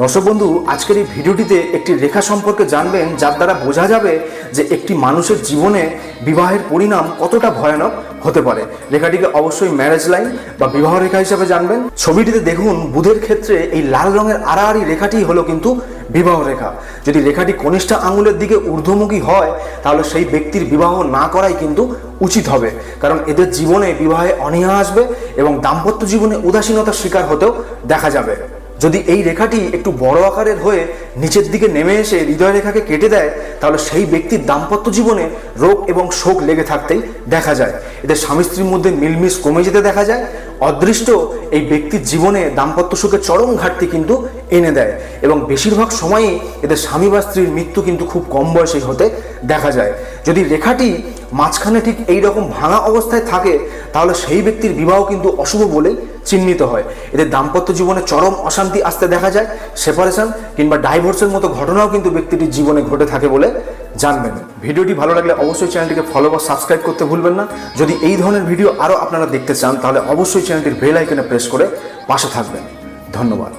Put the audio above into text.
দর্শক বন্ধু, আজকের এই ভিডিওটিতে একটি রেখা সম্পর্কে জানবেন, যার দ্বারা বোঝা যাবে যে একটি মানুষের জীবনে বিবাহের পরিণাম কতটা ভয়ানক হতে পারে। রেখাটিকে অবশ্যই ম্যারেজ লাইন বা বিবাহ রেখা হিসাবে জানবেন। ছবিটিতে দেখুন, বুধের ক্ষেত্রে এই লাল রঙের আড়াআড়ি রেখাটি হলো কিন্তু বিবাহ রেখা। যদি রেখাটি কনিষ্ঠা আঙুলের দিকে ঊর্ধ্বমুখী হয়, তাহলে সেই ব্যক্তির বিবাহ না করাই কিন্তু উচিত হবে। কারণ এদের জীবনে বিবাহে অনীহা আসবে এবং দাম্পত্য জীবনে উদাসীনতার শিকার হতেও দেখা যাবে। যদি এই রেখাটি একটু বড় আকারের হয়ে নিচের দিকে নেমে এসে হৃদয় রেখাকে কেটে দেয়, তাহলে সেই ব্যক্তির দাম্পত্য জীবনে রোগ এবং শোক লেগে থাকতেই দেখা যায়। এদের স্বামী স্ত্রীর মধ্যে মিলমিশ কমে যেতে দেখা যায়। অদৃষ্ট এই ব্যক্তির জীবনে দাম্পত্য সুখে চরম ঘাটতি কিন্তু এনে দেয় এবং বেশিরভাগ সময়ই এদের স্বামী বা স্ত্রীর মৃত্যু কিন্তু খুব কম বয়সে হতে দেখা যায়। যদি রেখাটি মাঝখানে ঠিক এই রকম ভাঙা অবস্থায় থাকে, তাহলে সেই ব্যক্তির বিবাহ কিন্তু অশুভ বলেই চিহ্নিত হয়। এদের দাম্পত্য জীবনে চরম অশান্তি আসতে দেখা যায়, সেপারেশন কিংবা ডাইভোর্সের মতো ঘটনাও কিন্তু ব্যক্তিটির জীবনে ঘটে থাকে বলে জানবেন। ভিডিওটি ভালো লাগলে অবশ্যই চ্যানেলটিকে ফলো বা সাবস্ক্রাইব করতে ভুলবেন না। যদি এই ধরনের ভিডিও আরও আপনারা দেখতে চান, তাহলে অবশ্যই চ্যানেলটির বেল আইকনে প্রেস করে পাশে থাকবেন। ধন্যবাদ।